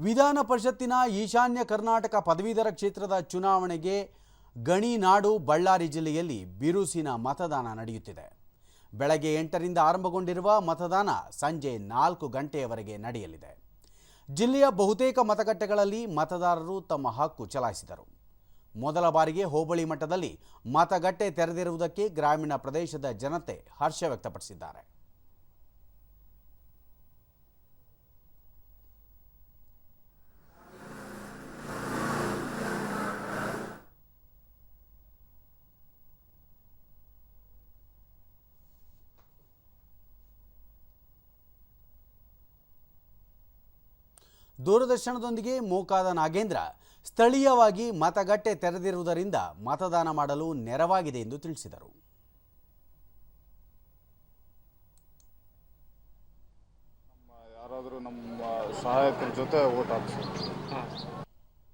ವಿಧಾನ ಪರಿಷತ್ತಿನ ಈಶಾನ್ಯ ಕರ್ನಾಟಕ ಪದವೀಧರ ಕ್ಷೇತ್ರದ ಚುನಾವಣೆಗೆ ಗಣಿನಾಡು ಬಳ್ಳಾರಿ ಜಿಲ್ಲೆಯಲ್ಲಿ ಬಿರುಸಿನ ಮತದಾನ ನಡೆಯುತ್ತಿದೆ. ಬೆಳಗ್ಗೆ ಎಂಟರಿಂದ ಆರಂಭಗೊಂಡಿರುವ ಮತದಾನ ಸಂಜೆ ನಾಲ್ಕು ಗಂಟೆಯವರೆಗೆ ನಡೆಯಲಿದೆ. ಜಿಲ್ಲೆಯ ಬಹುತೇಕ ಮತಗಟ್ಟೆಗಳಲ್ಲಿ ಮತದಾರರು ತಮ್ಮ ಹಕ್ಕು ಚಲಾಯಿಸಿದರು. ಮೊದಲ ಬಾರಿಗೆ ಹೋಬಳಿ ಮಟ್ಟದಲ್ಲಿ ಮತಗಟ್ಟೆ ತೆರೆದಿರುವುದಕ್ಕೆ ಗ್ರಾಮೀಣ ಪ್ರದೇಶದ ಜನತೆ ಹರ್ಷ ವ್ಯಕ್ತಪಡಿಸಿದ್ದಾರೆ. ದೂರದರ್ಶನದೊಂದಿಗೆ ಮೋಕಾದ ನಾಗೇಂದ್ರ ಸ್ಥಳೀಯವಾಗಿ ಮತಗಟ್ಟೆ ತೆರೆದಿರುವುದರಿಂದ ಮತದಾನ ಮಾಡಲು ನೆರವಾಗಿದೆ ಎಂದು ತಿಳಿಸಿದರು. ಯಾರಾದರೂ ನಮ್ಮ ಸಹಾಯಕರ ಜೊತೆ ಓಟ್ ಹಾಕ್ಸಿ.